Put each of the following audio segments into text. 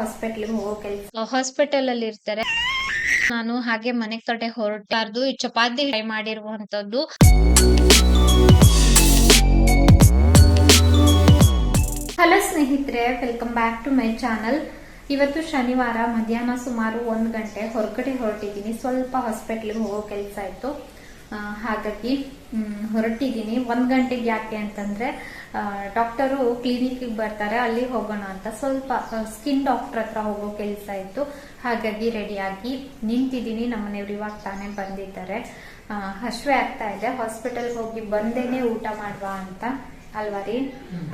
ಹಾಸ್ಪಿಟ್ಲಿಗೆ ಹೋಗೋ ಕೆಲಸ ಹಾಸ್ಪಿಟಲ್ ಅಲ್ಲಿ ಇರ್ತಾರೆ. ನಾನು ಹಾಗೆ ಮನೆ ಕಡೆ ಹೊರಟಾರ್ದು ಈ ಚಪಾತಿ ಟ್ರೈ ಮಾಡಿರುವಂತದ್ದು ಹಲೋ ಸ್ನೇಹಿತರೆ welcome back to my channel ಇವತ್ತು ಶನಿವಾರ ಮಧ್ಯಾಹ್ನ ಸುಮಾರು ಒಂದು ಗಂಟೆ ಹೊರಗಡೆ ಹೊರಟಿದ್ದೀನಿ. ಸ್ವಲ್ಪ ಹಾಸ್ಪಿಟ್ಲಿಗೆ ಹೋಗೋ ಕೆಲಸ ಇತ್ತು. ಹಾಗಾಗಿ ಹೊರಟಿದ್ದೀನಿ. ಒಂದು ಗಂಟೆಗೆ ಯಾಕೆ ಅಂತಂದ್ರೆ ಡಾಕ್ಟರು ಕ್ಲಿನಿಕ್ಗೆ ಬರ್ತಾರೆ ಅಲ್ಲಿ ಹೋಗೋಣ ಅಂತ. ಸ್ವಲ್ಪ ಸ್ಕಿನ್ ಡಾಕ್ಟರ್ ಹತ್ರ ಹೋಗೋ ಕೆಲಸ ಇತ್ತು. ಹಾಗಾಗಿ ರೆಡಿಯಾಗಿ ನಿಂತಿದ್ದೀನಿ. ನಮ್ಮ ಮನೆಯವ್ರು ಇವಾಗ ತಾನೇ ಬಂದಿದ್ದಾರೆ. ಹಶ್ವೆ ಆಗ್ತಾ ಇದೆ. ಹಾಸ್ಪಿಟಲ್ಗೆ ಹೋಗಿ ಬಂದೇನೆ ಊಟ ಮಾಡುವ ಅಂತ ಅಲ್ವಾ ರೀ?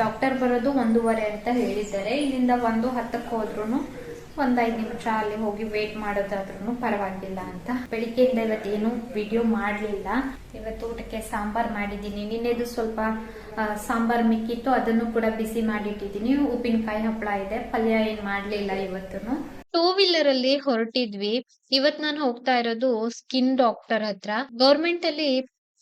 ಡಾಕ್ಟರ್ ಬರೋದು ಒಂದೂವರೆ ಅಂತ ಹೇಳಿದ್ದಾರೆ. ಇಲ್ಲಿಂದ ಒಂದು ಹತ್ತಕ್ಕೆ ಹೋದ್ರು ಒಂದ್ ಐದ್ ನಿಮಿಷ ಅಲ್ಲಿ ಹೋಗಿ ವೇಟ್ ಮಾಡೋದಾದ್ರೂ ಪರವಾಗಿಲ್ಲ ಅಂತ. ಬೆಳಿಗ್ಗೆಯಿಂದ ಇವತ್ತೇನು ವಿಡಿಯೋ ಮಾಡಲಿಲ್ಲ. ಇವತ್ತು ಊಟಕ್ಕೆ ಸಾಂಬಾರ್ ಮಾಡಿದ್ದೀನಿ. ನಿನ್ನೆದು ಸ್ವಲ್ಪ ಸಾಂಬಾರ್ ಮಿಕ್ಕಿತ್ತು. ಅದನ್ನು ಕೂಡ ಬಿಸಿ ಮಾಡಿಟ್ಟಿದ್ದೀನಿ. ಉಪ್ಪಿನಕಾಯಿ ಹಪ್ಪಳ ಇದೆ. ಪಲ್ಯ ಏನ್ ಮಾಡ್ಲಿಲ್ಲ ಇವತ್ತು ಟೂ ವೀಲರ್ ಅಲ್ಲಿ ಹೊರಟಿದ್ವಿ. ಇವತ್ ನಾನು ಹೋಗ್ತಾ ಇರೋದು ಸ್ಕಿನ್ ಡಾಕ್ಟರ್ ಹತ್ರ. ಗೌರ್ಮೆಂಟ್ ಅಲ್ಲಿ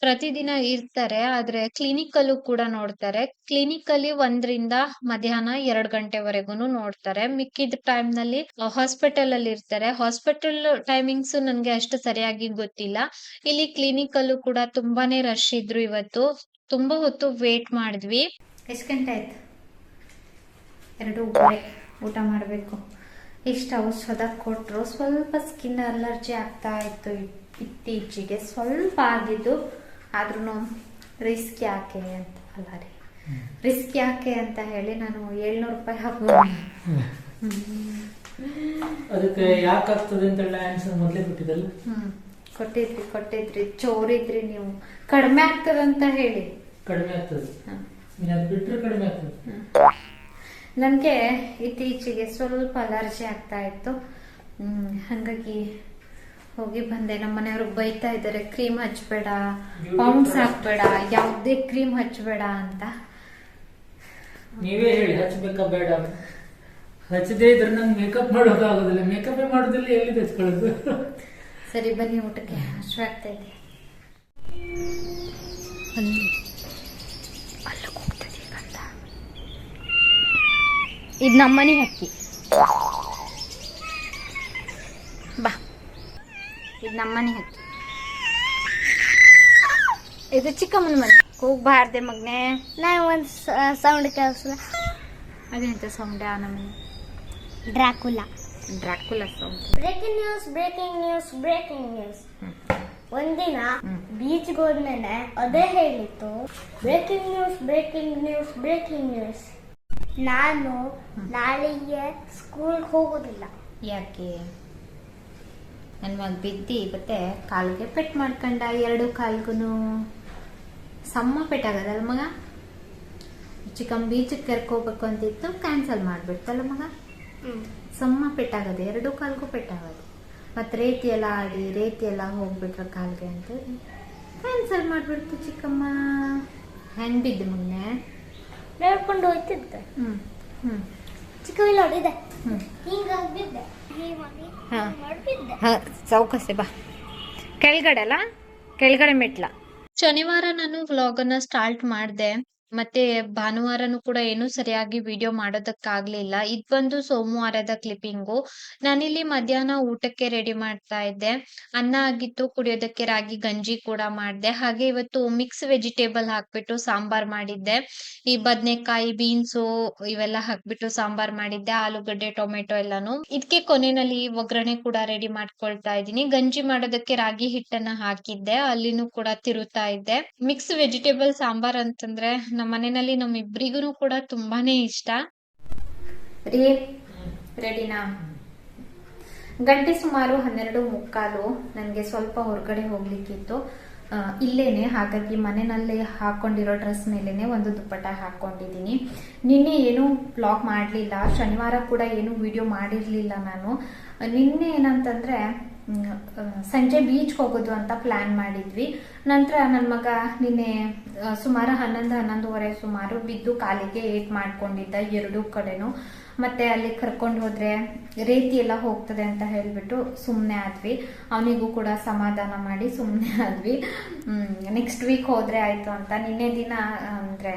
ಪ್ರತಿದಿನ ಇರ್ತಾರೆ, ಆದ್ರೆ ಕ್ಲಿನಿಕ್ ಕೂಡ ನೋಡ್ತಾರೆ. ಕ್ಲಿನಿಕಲ್ಲಿ ಒಂದ್ರಿಂದ ಮಧ್ಯಾಹ್ನ ಎರಡ್ ಗಂಟೆವರೆಗೂನು ನೋಡ್ತಾರೆ. ಮಿಕ್ಕಿದ ಟೈಮ್ನಲ್ಲಿ ಹಾಸ್ಪಿಟಲ್ ಅಲ್ಲಿ ಇರ್ತಾರೆ. ಹಾಸ್ಪಿಟಲ್ ಟೈಮಿಂಗ್ಸ್ ನನ್ಗೆ ಅಷ್ಟು ಸರಿಯಾಗಿ ಗೊತ್ತಿಲ್ಲ. ಇಲ್ಲಿ ಕ್ಲಿನಿಕ್ ಕೂಡ ತುಂಬಾನೇ ರಶ್ ಇದ್ರು ಇವತ್ತು. ತುಂಬಾ ಹೊತ್ತು ವೇಟ್ ಮಾಡಿದ್ವಿ. ಎಷ್ಟು ಗಂಟೆ ಆಯ್ತು? ಎರಡು ಊಟ ಮಾಡಬೇಕು. ಇಷ್ಟು ಔಷಧ ಕೊಟ್ಟರು ಸ್ವಲ್ಪ ಸ್ಕಿನ್ ಅಲರ್ಜಿ ಆಗ್ತಾ ಇತ್ತು ಇತ್ತೀಚೆಗೆ. ಸ್ವಲ್ಪ ಆಗಿದ್ದು ಆದ್ರೂ ರಿಸ್ಕ್ ಯಾಕೆ ಅಂತ ಅಲ್ಲ ರೀ. ರಿಸ್ಕ್ ಯಾಕೆ ಅಂತ ಹೇಳಿ ನಾನು ಏಳ್ನೂರು ರೂಪಾಯಿ ಹಾಕೋದು ಅದಕ್ಕೆ ಯಾಕಾಗ್ತದೆ ಅಂತ ಆನ್ಸರ್ ಮೊದಲೇ ಕೊಟ್ಟಿದ್ದಲ್ಲ? ಕೊಟ್ಟಿದ್ರಿ ಕೊಟ್ಟಿದ್ರಿ. ಚೋರಿದ್ರಿ ನೀವು. ಕಡಿಮೆ ಆಗ್ತದಂತ ಹೇಳಿ. ಕಡಿಮೆ ಆಗ್ತದೆ. ಬಿಟ್ರೆ ಕಡಿಮೆ ಆಗ್ತದೆ. ನನಗೆ ಇತ್ತೀಚೆಗೆ ಸ್ವಲ್ಪ ಅಲರ್ಜಿ ಆಗ್ತಾ ಇತ್ತು. ಹ್ಮ್, ಹಾಗಾಗಿ ಹೋಗಿ ಬಂದೆ. ನಮ್ಮ ಮನೆಯವರು ಬೈತಾ ಇದ್ದಾರೆ ಕ್ರೀಮ್ ಹಚ್ಬೇಡ ಪೌಂಡ್ಸ್ ಹಾಕ್ಬೇಡ ಯಾವುದೇ ಕ್ರೀಮ್ ಹಚ್ಬೇಡ ಅಂತ. ನೀವೇ ಹೇಳಿ ಹಚ್ಬೇಕಾ ಬೇಡ ಹಚ್ಚದೇ ಇದ್ರೆ ನಂಗೆ ಮೇಕಪ್ ಮಾಡೋದಾಗೋದಿಲ್ಲ ಮೇಕಪ್ ಮಾಡೋದಿಲ್ಲ ಎಲ್ಲಿ ಹಚ್ಕೊಳ್ಳೋದು? ಸರಿ ಬನ್ನಿ ಊಟಕ್ಕೆ ಹಶ್ವ ಆಗ್ತಾ ಇದೆ. ಇದು ನಮ್ಮನೆ ಹಕ್ಕಿ. ಇದು ನಮ್ಮನೆ ಹತ್ತು ಇದು ಚಿಕ್ಕಮ್ಮನ ಮನೆ. ಹೋಗ್ಬಾರ್ದೆ ಮಗ್ನೆ. ನಾ ಒಂದು ಸೌಂಡ್ ಕೇಳಿಸಲ್ಲ. ಅದೇಂತ ಸೌಂಡ್ ಆ ನಮ್ಮನೆ Dracula. Dracula sound breaking news breaking news breaking news ಒಂದಿನ ಬೀಚ್ಗೆ ಹೋದ್ಮೇಲೆ ಅದೇ ಹೇಳಿತ್ತು breaking news breaking news breaking news ನಾನು ನಾಳೆಗೆ ಸ್ಕೂಲ್ಗೆ ಹೋಗೋದಿಲ್ಲ. ಯಾಕೆ? ನನ್ನ ಮಗ ಬಿದ್ದಿ ಮತ್ತೆ ಕಾಲಿಗೆ ಪೆಟ್ ಮಾಡ್ಕೊಂಡ ಎರಡು ಕಾಲ್ಗೂ ಸಮ್ಮ ಪೆಟ್ಟಾಗದಲ್ಲ ಮಗ? ಚಿಕನ್ ಬೀಚಕ್ಕೆ ಕರ್ಕೋಬೇಕು ಅಂತಿತ್ತು ಕ್ಯಾನ್ಸಲ್ ಮಾಡ್ಬಿಡ್ತಲ್ಲ ಮಗ? ಸಮ್ಮ ಪೆಟ್ಟಾಗದೆ ಎರಡು ಕಾಲ್ಗೂ ಪೆಟ್ಟಾಗದು. ಮತ್ತೆ ರೇತಿ ಎಲ್ಲ ಆಡಿ ರೇತಿ ಎಲ್ಲ ಹೋಗ್ಬಿಟ್ರ ಕಾಲ್ಗೆ ಅಂತ. ಕ್ಯಾನ್ಸಲ್ ಮಾಡ್ಬಿಡ್ತು ಚಿಕ್ಕಮ್ಮ. ಹೆಂಗ್ ಬಿದ್ದು ಮೊನ್ನೆ ನಡ್ಕೊಂಡು ಹೋಯ್ತಿದ್ದೆ. ಹ್ಮ್ ಹ್ಮ್. ಚಿಕ್ಕ ಹೊಡಿದೆ ಹ್ಮ್. ಹಿಂಗಾಗಿ ಬಿದ್ದೆ. ಹಾ. ಚೌಕಸೆ ಬಾ. ಕೆಳಗಡೆ ಅಲ್ಲ? ಕೆಳಗಡೆ ಮೆಟ್ಲ. ಶನಿವಾರ ನಾನು ವ್ಲಾಗನ್ನು ಸ್ಟಾರ್ಟ್ ಮಾಡ್ದೆ. ಮತ್ತೆ ಭಾನುವಾರನು ಕೂಡ ಏನು ಸರಿಯಾಗಿ ವಿಡಿಯೋ ಮಾಡೋದಕ್ಕಾಗ್ಲಿಲ್ಲ. ಇದ್ ಬಂದು ಸೋಮವಾರದ ಕ್ಲಿಪ್ಪಿಂಗು. ನಾನಿಲ್ಲಿ ಮಧ್ಯಾಹ್ನ ಊಟಕ್ಕೆ ರೆಡಿ ಮಾಡ್ತಾ ಇದ್ದೆ. ಅನ್ನ ಆಗಿತ್ತು, ಕುಡಿಯೋದಕ್ಕೆ ರಾಗಿ, ಗಂಜಿ ಕೂಡ ಮಾಡ್ದೆ. ಹಾಗೆ ಇವತ್ತು ಮಿಕ್ಸ್ ವೆಜಿಟೇಬಲ್ ಹಾಕ್ಬಿಟ್ಟು ಸಾಂಬಾರ್ ಮಾಡಿದ್ದೆ. ಈ ಬದನೆಕಾಯಿ, ಬೀನ್ಸು ಇವೆಲ್ಲ ಹಾಕ್ಬಿಟ್ಟು ಸಾಂಬಾರ್ ಮಾಡಿದ್ದೆ, ಆಲೂಗಡ್ಡೆ, ಟೊಮೆಟೊ ಎಲ್ಲಾನು. ಇದಕ್ಕೆ ಕೊನೆಯಲ್ಲಿ ಒಗ್ಗರಣೆ ಕೂಡ ರೆಡಿ ಮಾಡ್ಕೊಳ್ತಾ ಇದ್ದೀನಿ. ಗಂಜಿ ಮಾಡೋದಕ್ಕೆ ರಾಗಿ ಹಿಟ್ಟನ್ನ ಹಾಕಿದ್ದೆ. ಅಲ್ಲಿನೂ ಕೂಡ ತಿರುತ್ತಾ ಇದ್ದೆ. ಮಿಕ್ಸ್ ವೆಜಿಟೇಬಲ್ ಸಾಂಬಾರ್ ಅಂತಂದ್ರೆ ನಮ್ಮ ಮನೆಯಲ್ಲಿ ನಮ್ಮಿಬ್ರಿಗೂ ಕೂಡ ತುಂಬಾನೇ ಇಷ್ಟ. ರೀ, ರೆಡಿನಾ? ಗಂಟೆ ಸುಮಾರು ಹನ್ನೆರಡು ಮುಕ್ಕಾಲು ನನಗೆ ಸ್ವಲ್ಪ ಹೊರಗಡೆ ಹೋಗ್ಲಿಕ್ಕಿತ್ತು. ಇಲ್ಲೇನೆ, ಹಾಗಾಗಿ ಮನೆಯಲ್ಲೇ ಹಾಕೊಂಡಿರೋ ಡ್ರೆಸ್ ಮೇಲೇನೆ ಒಂದು ದುಪ್ಪಟ್ಟ ಹಾಕೊಂಡಿದ್ದೀನಿ. ನಿನ್ನೆ ಏನು ಬ್ಲಾಗ್ ಮಾಡಲಿಲ್ಲ, ಶನಿವಾರ ಕೂಡ ಏನು ವಿಡಿಯೋ ಮಾಡಿರಲಿಲ್ಲ ನಾನು. ನಿನ್ನೆ ಏನಂತಂದ್ರೆ ಸಂಜೆ ಬೀಚ್ಗೆ ಹೋಗೋದು ಅಂತ ಪ್ಲಾನ್ ಮಾಡಿದ್ವಿ. ನಂತರ ನನ್ನ ಮಗ ನಿನ್ನೆ ಸುಮಾರು ಹನ್ನೊಂದು, ಹನ್ನೊಂದುವರೆ ಸುಮಾರು ಬಿದ್ದು ಕಾಲಿಗೆ ಏಟ್ ಮಾಡ್ಕೊಂಡಿದ್ದ ಎರಡೂ ಕಡೆನೂ. ಮತ್ತೆ ಅಲ್ಲಿ ಕರ್ಕೊಂಡು ಹೋದ್ರೆ ರೇತಿ ಎಲ್ಲ ಹೋಗ್ತದೆ ಅಂತ ಹೇಳ್ಬಿಟ್ಟು ಸುಮ್ಮನೆ ಆದ್ವಿ. ಅವನಿಗೂ ಕೂಡ ಸಮಾಧಾನ ಮಾಡಿ ಸುಮ್ಮನೆ ಆದ್ವಿ. ನೆಕ್ಸ್ಟ್ ವೀಕ್ ಹೋದ್ರೆ ಆಯ್ತು ಅಂತ. ನಿನ್ನೆ ದಿನ ಅಂದ್ರೆ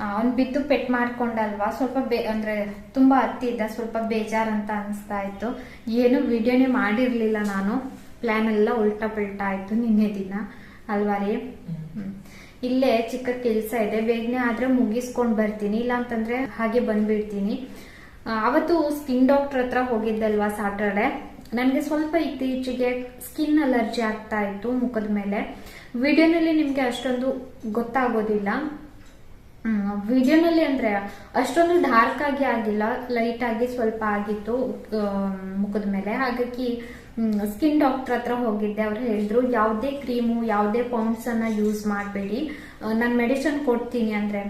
ಅವ್ನು ಬಿದ್ದು ಪೆಟ್ ಮಾಡ್ಕೊಂಡಲ್ವಾ? ಸ್ವಲ್ಪ ಬೇ ಅಂದ್ರೆ ತುಂಬಾ ಹತ್ತಿದ್ದ ಸ್ವಲ್ಪ ಬೇಜಾರಂತ ಅನಿಸ್ತಾ ಇತ್ತು. ಏನು ವಿಡಿಯೋನೇ ಮಾಡಿರ್ಲಿಲ್ಲ ನಾನು. ಪ್ಲಾನ್ ಎಲ್ಲ ಉಲ್ಟಾ ಪಲ್ಟಾ ಆಯ್ತು ನಿನ್ನೆ ದಿನ. ಅಲ್ವಾ ರೀ. ಇಲ್ಲೇ ಚಿಕ್ಕ ಕೆಲಸ ಇದೆ. ಬೇಗನೆ ಆದ್ರೆ ಮುಗಿಸ್ಕೊಂಡ್ ಬರ್ತೀನಿ. ಇಲ್ಲ ಅಂತಂದ್ರೆ ಹಾಗೆ ಬಂದ್ಬಿಡ್ತೀನಿ. ಅವತ್ತು ಸ್ಕಿನ್ ಡಾಕ್ಟರ್ ಹತ್ರ ಹೋಗಿದ್ದಲ್ವಾ ಸಾಟರ್ಡೆ? ನನಗೆ ಸ್ವಲ್ಪ ಇತ್ತೀಚೆಗೆ ಸ್ಕಿನ್ ಅಲರ್ಜಿ ಆಗ್ತಾ ಇತ್ತು ಮುಖದ ಮೇಲೆ. ವಿಡಿಯೋನಲ್ಲಿ ನಿಮ್ಗೆ ಅಷ್ಟೊಂದು ಗೊತ್ತಾಗೋದಿಲ್ಲ. ವಿಡಿಯೋನಲ್ಲಿ ಅಂದ್ರೆ ಅಷ್ಟೊಂದು ಡಾರ್ಕ್ ಆಗಿ ಆಗಿಲ್ಲ ಲೈಟ್ ಆಗಿ ಸ್ವಲ್ಪ ಆಗಿತ್ತು ಮುಖದ ಮೇಲೆ. ಹಾಗಾಗಿ ಸ್ಕಿನ್ ಡಾಕ್ಟರ್ ಹತ್ರ ಹೋಗಿದ್ದೆ. ಅವ್ರು ಹೇಳಿದ್ರು ಯಾವುದೇ ಕ್ರೀಮು ಯಾವುದೇ ಪೌಂಡ್ಸ್ ಅನ್ನ ಯೂಸ್ ಮಾಡಬೇಡಿ. ನಾನು ಮೆಡಿಸನ್ ಕೊಡ್ತೀನಿ ಅಂದ್ರೆ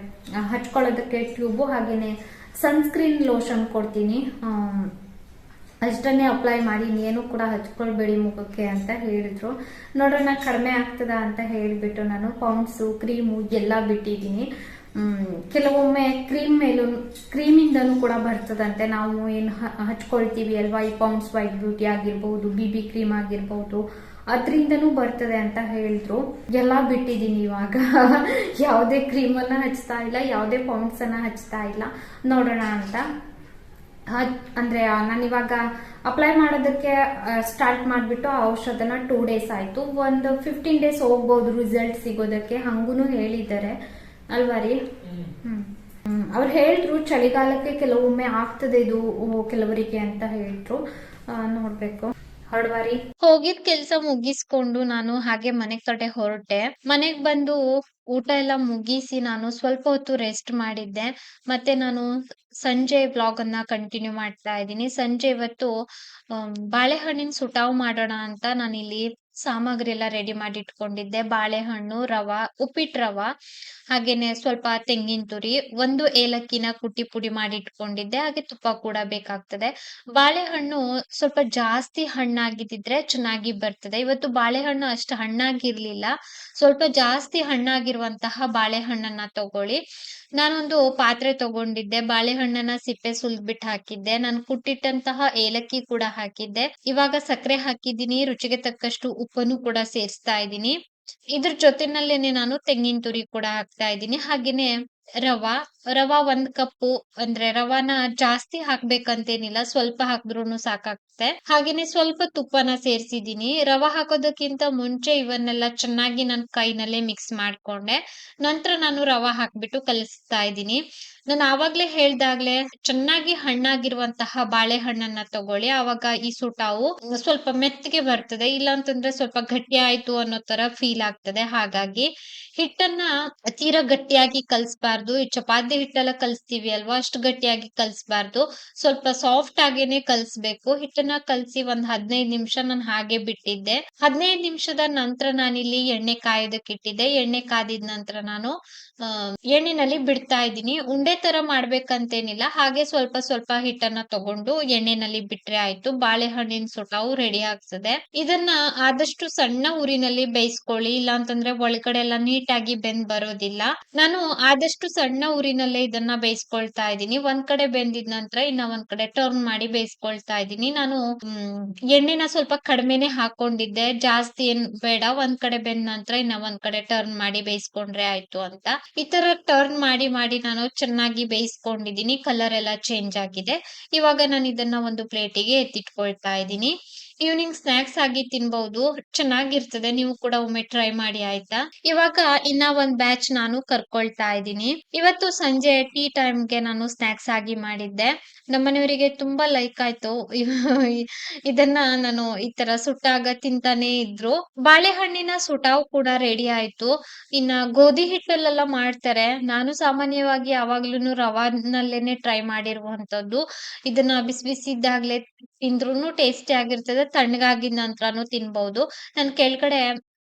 ಹಚ್ಕೊಳ್ಳೋದಕ್ಕೆ ಟ್ಯೂಬು ಹಾಗೇನೆ ಸನ್ಸ್ಕ್ರೀನ್ ಲೋಷನ್ ಕೊಡ್ತೀನಿ. ಅಷ್ಟನ್ನೇ ಅಪ್ಲೈ ಮಾಡಿ ಇನ್ನೇನು ಕೂಡ ಹಚ್ಕೊಳ್ಬೇಡಿ ಮುಖಕ್ಕೆ ಅಂತ ಹೇಳಿದ್ರು. ನೋಡೋಣ ಕಡಿಮೆ ಆಗ್ತದ ಅಂತ ಹೇಳಿಬಿಟ್ಟು ನಾನು ಪೌಂಡ್ಸು ಕ್ರೀಮು ಎಲ್ಲ ಬಿಟ್ಟಿದ್ದೀನಿ. ಹ್ಮ್, ಕೆಲವೊಮ್ಮೆ ಕ್ರೀಮ್ ಮೇಲೂ ಕ್ರೀಮಿಂದನೂ ಕೂಡ ಬರ್ತದಂತೆ. ನಾವು ಏನು ಹಚ್ಕೊಳ್ತೀವಿ ಅಲ್ವಾ? ಈ ಪೌಂಡ್ಸ್ ವೈಟ್ ಬ್ಯೂಟಿ ಆಗಿರ್ಬಹುದು ಬಿ ಬಿ ಕ್ರೀಮ್ ಆಗಿರ್ಬಹುದು ಅದರಿಂದನೂ ಬರ್ತದೆ ಅಂತ ಹೇಳಿದ್ರು. ಎಲ್ಲ ಬಿಟ್ಟಿದ್ದೀನಿ ಇವಾಗ. ಯಾವುದೇ ಕ್ರೀಮ್ ಅನ್ನ ಹಚ್ತಾ ಇಲ್ಲ, ಯಾವುದೇ ಅನ್ನ ಹಚ್ತಾ ಇಲ್ಲ. ನೋಡೋಣ ಅಂತ. ಅಂದ್ರೆ ನಾನು ಇವಾಗ ಅಪ್ಲೈ ಮಾಡೋದಕ್ಕೆ ಸ್ಟಾರ್ಟ್ ಮಾಡಿಬಿಟ್ಟು ಆ ಔಷಧನ ಟೂ ಡೇಸ್ ಆಯ್ತು. ಒಂದು ಫಿಫ್ಟೀನ್ ಡೇಸ್ ಹೋಗ್ಬೋದು ರಿಸಲ್ಟ್ ಸಿಗೋದಕ್ಕೆ ಹಂಗೂ ಹೇಳಿದ್ದಾರೆ. ಅಲ್ವಾ ರೀ. ಅವ್ರು ಹೇಳಿದ್ರು ಚಳಿಗಾಲಕ್ಕೆ ಕೆಲವೊಮ್ಮೆ ಆಗ್ತದೆ ಇದು ಓ, ಕೆಲವರಿಗೆ ಅಂತ ಹೇಳಿದ್ರು. ನೋಡ್ಬೇಕು. ಹೊರಡ್ವಾರಿ. ಹೋಗಿದ್ ಕೆಲ್ಸ ಮುಗಿಸ್ಕೊಂಡು ನಾನು ಹಾಗೆ ಮನೆ ಕಡೆ ಹೊರಟೆ. ಮನೆಗ್ ಬಂದು ಊಟ ಎಲ್ಲ ಮುಗಿಸಿ ನಾನು ಸ್ವಲ್ಪ ಹೊತ್ತು ರೆಸ್ಟ್ ಮಾಡಿದ್ದೆ. ಮತ್ತೆ ನಾನು ಸಂಜೆ ಬ್ಲಾಗ್ ಅನ್ನ ಕಂಟಿನ್ಯೂ ಮಾಡ್ತಾ ಇದ್ದೀನಿ. ಸಂಜೆ ಇವತ್ತು ಬಾಳೆಹಣ್ಣಿನ ಸುಟಾವ್ ಮಾಡೋಣ ಅಂತ ನಾನಿಲ್ಲಿ ಸಾಮಗ್ರಿ ಎಲ್ಲ ರೆಡಿ ಮಾಡಿ ಇಟ್ಕೊಂಡಿದ್ದೆ ಬಾಳೆಹಣ್ಣು, ರವ ಉಪ್ಪಿಟ್ಟು ರವ, ಹಾಗೇನೆ ಸ್ವಲ್ಪ ತೆಂಗಿನ ತುರಿ, ಒಂದು ಏಲಕ್ಕಿನ ಕುಟ್ಟಿ ಪುಡಿ ಮಾಡಿ ಇಟ್ಕೊಂಡಿದ್ದೆ ಹಾಗೆ ತುಪ್ಪ ಕೂಡ ಬೇಕಾಗ್ತದೆ. ಬಾಳೆಹಣ್ಣು ಸ್ವಲ್ಪ ಜಾಸ್ತಿ ಹಣ್ಣಾಗಿದ್ದಿದ್ರೆ ಚೆನ್ನಾಗಿ ಬರ್ತದೆ. ಇವತ್ತು ಬಾಳೆಹಣ್ಣು ಅಷ್ಟು ಹಣ್ಣಾಗಿರ್ಲಿಲ್ಲ. ಸ್ವಲ್ಪ ಜಾಸ್ತಿ ಹಣ್ಣಾಗಿರುವಂತಹ ಬಾಳೆಹಣ್ಣನ್ನ ತಗೊಳ್ಳಿ. ನಾನೊಂದು ಪಾತ್ರೆ ತಗೊಂಡಿದ್ದೆ. ಬಾಳೆಹಣ್ಣನ್ನ ಸಿಪ್ಪೆ ಸುಲ್ದ್ಬಿಟ್ಟು ಹಾಕಿದ್ದೆ. ನಾನು ಕುಟ್ಟಿಟ್ಟಂತಹ ಏಲಕ್ಕಿ ಕೂಡ ಹಾಕಿದ್ದೆ. ಇವಾಗ ಸಕ್ಕರೆ ಹಾಕಿದ್ದೀನಿ. ರುಚಿಗೆ ತಕ್ಕಷ್ಟು ಉಪ್ಪನ್ನು ಕೂಡ ಸೇರಿಸ್ತಾ ಇದ್ದೀನಿ. ಇದ್ರ ಜೊತೆನಲ್ಲೇನೆ ನಾನು ತೆಂಗಿನ ತುರಿ ಕೂಡ ಹಾಕ್ತಾ ಇದ್ದೀನಿ. ಹಾಗೇನೆ ರವಾ ರವಾ ಒಂದ್ ಕಪ್ಪು, ಅಂದ್ರೆ ರವಾನ ಜಾಸ್ತಿ ಹಾಕ್ಬೇಕಂತೇನಿಲ್ಲ, ಸ್ವಲ್ಪ ಹಾಕಿದ್ರು ಸಾಕಾಗುತ್ತೆ. ಹಾಗೇನೆ ಸ್ವಲ್ಪ ತುಪ್ಪನ ಸೇರ್ಸಿದೀನಿ ರವಾ ಹಾಕೋದಕ್ಕಿಂತ ಮುಂಚೆ ಇವನ್ನೆಲ್ಲ ಚೆನ್ನಾಗಿ ನನ್ನ ಕೈನಲ್ಲೇ ಮಿಕ್ಸ್ ಮಾಡ್ಕೊಂಡೆ. ನಂತರ ನಾನು ರವಾ ಹಾಕ್ಬಿಟ್ಟು ಕಲಿಸ್ತಾ ಇದ್ದೀನಿ. ನಾನು ಆವಾಗ್ಲೇ ಹೇಳ್ದಾಗ್ಲೆ ಚೆನ್ನಾಗಿ ಹಣ್ಣಾಗಿರುವಂತಹ ಬಾಳೆಹಣ್ಣನ್ನ ತಗೊಳ್ಳಿ. ಆವಾಗ ಈ ಸುಟಾವು ಸ್ವಲ್ಪ ಮೆತ್ತಗೆ ಬರ್ತದೆ. ಇಲ್ಲ ಅಂತಂದ್ರೆ ಸ್ವಲ್ಪ ಗಟ್ಟಿ ಆಯ್ತು ಅನ್ನೋ ತರ ಫೀಲ್ ಆಗ್ತದೆ. ಹಾಗಾಗಿ ಹಿಟ್ಟನ್ನ ತೀರಾ ಗಟ್ಟಿಯಾಗಿ ಕಲ್ಸ್ಬಾರ್ದು. ಈ ಚಪಾತಿ ಹಿಟ್ಟೆಲ್ಲ ಕಲಸ್ತೀವಿ ಅಲ್ವಾ? ಅಷ್ಟು ಗಟ್ಟಿಯಾಗಿ ಕಲಸ್ಬಾರ್ದು. ಸ್ವಲ್ಪ ಸಾಫ್ಟ್ ಆಗೇನೆ ಕಲಸ್ಬೇಕು. ಹಿಟ್ಟನ್ನ ಕಲಸಿ ಒಂದ್ ಹದಿನೈದು ನಿಮಿಷ ನಾನು ಹಾಗೆ ಬಿಟ್ಟಿದ್ದೆ. ಹದಿನೈದು ನಿಮಿಷದ ನಂತರ ನಾನಿಲ್ಲಿ ಎಣ್ಣೆ ಕಾಯೋದಕ್ಕೆ ಇಟ್ಟಿದ್ದೆ. ಎಣ್ಣೆ ಕಾದಿದ ನಂತರ ನಾನು ಎಣ್ಣೆನಲ್ಲಿ ಬಿಡ್ತಾ ಇದ್ದೀನಿ. ಉಂಡೆ ತರ ಮಾಡ್ಬೇಕಂತೇನಿಲ್ಲ. ಹಾಗೆ ಸ್ವಲ್ಪ ಸ್ವಲ್ಪ ಹಿಟ್ಟನ್ನ ತಗೊಂಡು ಎಣ್ಣೆನಲ್ಲಿ ಬಿಟ್ರೆ ಆಯ್ತು. ಬಾಳೆಹಣ್ಣಿನ ಸುಟಾವು ರೆಡಿ ಆಗ್ತದೆ. ಇದನ್ನ ಆದಷ್ಟು ಸಣ್ಣ ಊರಿನಲ್ಲಿ ಬೇಯಿಸ್ಕೊಳ್ಳಿ. ಇಲ್ಲ ಅಂತಂದ್ರೆ ಒಳಗಡೆ ಎಲ್ಲ ನೀಟಾಗಿ ಬೆಂದ್ ಬರೋದಿಲ್ಲ. ನಾನು ಆದಷ್ಟು ಸಣ್ಣ ಊರಿನಲ್ಲೇ ಇದನ್ನ ಬೇಯಿಸ್ಕೊಳ್ತಾ ಇದ್ದೀನಿ. ಒಂದ್ ಕಡೆ ಬೆಂದಿದ ನಂತರ ಇನ್ನ ಒಂದ್ ಕಡೆ ಟರ್ನ್ ಮಾಡಿ ಬೇಯಿಸ್ಕೊಳ್ತಾ ಇದ್ದೀನಿ. ನಾನು ಎಣ್ಣೆನ ಸ್ವಲ್ಪ ಕಡಿಮೆನೆ ಹಾಕೊಂಡಿದ್ದೆ. ಜಾಸ್ತಿ ಏನ್ ಬೇಡ. ಒಂದ್ ಕಡೆ ಬೆಂದ ನಂತರ ಇನ್ನ ಒಂದ್ ಕಡೆ ಟರ್ನ್ ಮಾಡಿ ಬೇಯಿಸ್ಕೊಂಡ್ರೆ ಆಯ್ತು ಅಂತ. ಈ ತರ ಟರ್ನ್ ಮಾಡಿ ಮಾಡಿ ನಾನು ಚೆನ್ನಾಗಿ ಬೇಯಿಸ್ಕೊಂಡಿದೀನಿ ಕಲರ್ ಎಲ್ಲ ಚೇಂಜ್ ಆಗಿದೆ. ಇವಾಗ ನಾನು ಇದನ್ನ ಒಂದು ಪ್ಲೇಟಿಗೆ ಎತ್ತಿಟ್ಕೊಳ್ತಾ ಇದ್ದೀನಿ. ಈವ್ನಿಂಗ್ ಸ್ನಾಕ್ಸ್ ಆಗಿ ತಿನ್ಬಹುದು ಚೆನ್ನಾಗಿರ್ತದೆ. ನೀವು ಕೂಡ ಒಮ್ಮೆ ಟ್ರೈ ಮಾಡಿ ಆಯ್ತಾ? ಇವಾಗ ಇನ್ನ ಒಂದ್ ಬ್ಯಾಚ್ ನಾನು ಕರ್ಕೊಳ್ತಾ ಇದ್ದೀನಿ. ಇವತ್ತು ಸಂಜೆ ಟೀ ಟೈಮ್ಗೆ ನಾನು ಸ್ನಾಕ್ಸ್ ಆಗಿ ಮಾಡಿದ್ದೆ. ನಮ್ಮನೆಯವರಿಗೆ ತುಂಬಾ ಲೈಕ್ ಆಯ್ತು. ಇದನ್ನ ನಾನು ಈ ತರ ಸುಟ್ಟಾಗ ತಿಂತಾನೆ ಇದ್ರು. ಬಾಳೆಹಣ್ಣಿನ ಸುಟಾವ್ ಕೂಡ ರೆಡಿ ಆಯ್ತು. ಇನ್ನ ಗೋಧಿ ಹಿಟ್ಟಲ್ಲೆಲ್ಲ ಮಾಡ್ತಾರೆ. ನಾನು ಸಾಮಾನ್ಯವಾಗಿ ಯಾವಾಗ್ಲೂ ರವಾನಲ್ಲೇನೆ ಟ್ರೈ ಮಾಡಿರುವಂತದ್ದು ಇದನ್ನ ಬಿಸಿ ಬಿಸಿ ಇದ್ದಾಗ್ಲೇ ತಿಂದ್ರುನು ಟೇಸ್ಟಿ ಆಗಿರ್ತದೆ ತಣ್ಣಗಾಗಿದ ನಂತರನು ತಿನ್ಬಹುದು ನಾನು ಕೆಳಗಡೆ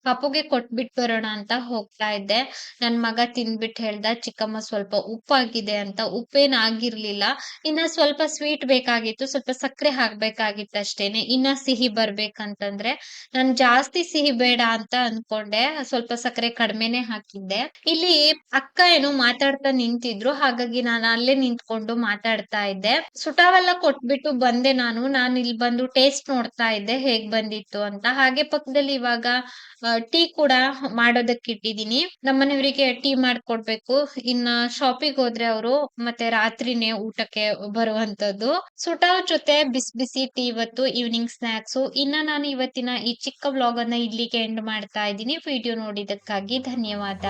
ಪಾಪುಗೆ ಕೊಟ್ಬಿಟ್ ಬರೋಣ ಅಂತ ಹೋಗ್ತಾ ಇದ್ದೆ. ನನ್ ಮಗ ತಿಂದ್ಬಿಟ್ಟು ಹೇಳ್ದ, ಚಿಕ್ಕಮ್ಮ, ಸ್ವಲ್ಪ ಉಪ್ಪಾಗಿದೆ ಅಂತ. ಉಪ್ಪೇನ್ ಆಗಿರ್ಲಿಲ್ಲ. ಇನ್ನ ಸ್ವಲ್ಪ ಸ್ವೀಟ್ ಬೇಕಾಗಿತ್ತು, ಸ್ವಲ್ಪ ಸಕ್ಕರೆ ಹಾಕ್ಬೇಕಾಗಿತ್ತು ಅಷ್ಟೇನೆ. ಇನ್ನ ಸಿಹಿ ಬರ್ಬೇಕಂತಂದ್ರೆ ನಾನ್ ಜಾಸ್ತಿ ಸಿಹಿ ಬೇಡ ಅಂತ ಅನ್ಕೊಂಡೆ. ಸ್ವಲ್ಪ ಸಕ್ಕರೆ ಕಡಿಮೆನೆ ಹಾಕಿದ್ದೆ. ಇಲ್ಲಿ ಅಕ್ಕ ಏನು ಮಾತಾಡ್ತಾ ನಿಂತಿದ್ರು. ಹಾಗಾಗಿ ನಾನು ಅಲ್ಲೇ ನಿಂತ್ಕೊಂಡು ಮಾತಾಡ್ತಾ ಇದ್ದೆ. ಸುಟಾವೆಲ್ಲ ಕೊಟ್ಬಿಟ್ಟು ಬಂದೆ ನಾನು. ನಾನು ಇಲ್ಲಿ ಬಂದು ಟೇಸ್ಟ್ ನೋಡ್ತಾ ಇದ್ದೆ. ಹೇಗ್ ಬಂದಿತ್ತು ಅಂತ. ಹಾಗೆ ಪಕ್ಕದಲ್ಲಿ ಇವಾಗ ಟೀ ಕೂಡ ಮಾಡೋದಕ್ಕೆ ನಮ್ಮ ನಮ್ಮನೆಯವರಿಗೆ ಟೀ ಮಾಡ್ಕೊಡ್ಬೇಕು. ಇನ್ನ ಶಾಪಿಗೆ ಹೋದ್ರೆ ಅವರು ಮತ್ತೆ ರಾತ್ರಿನೇ ಊಟಕ್ಕೆ ಬರುವಂತದ್ದು. ಸುಟಾವ್ ಜೊತೆ ಬಿಸಿ ಬಿಸಿ ಟೀ ಇವತ್ತು ಈವ್ನಿಂಗ್ ಸ್ನಾಕ್ಸ್ ಇನ್ನ ನಾನು ಇವತ್ತಿನ ಈ ಚಿಕ್ಕ ಬ್ಲಾಗ್ ಅನ್ನ ಇಲ್ಲಿಗೆ ಎಂಡ್ ಮಾಡ್ತಾ ಇದ್ದೀನಿ. ವಿಡಿಯೋ ನೋಡಿದಕ್ಕಾಗಿ ಧನ್ಯವಾದ.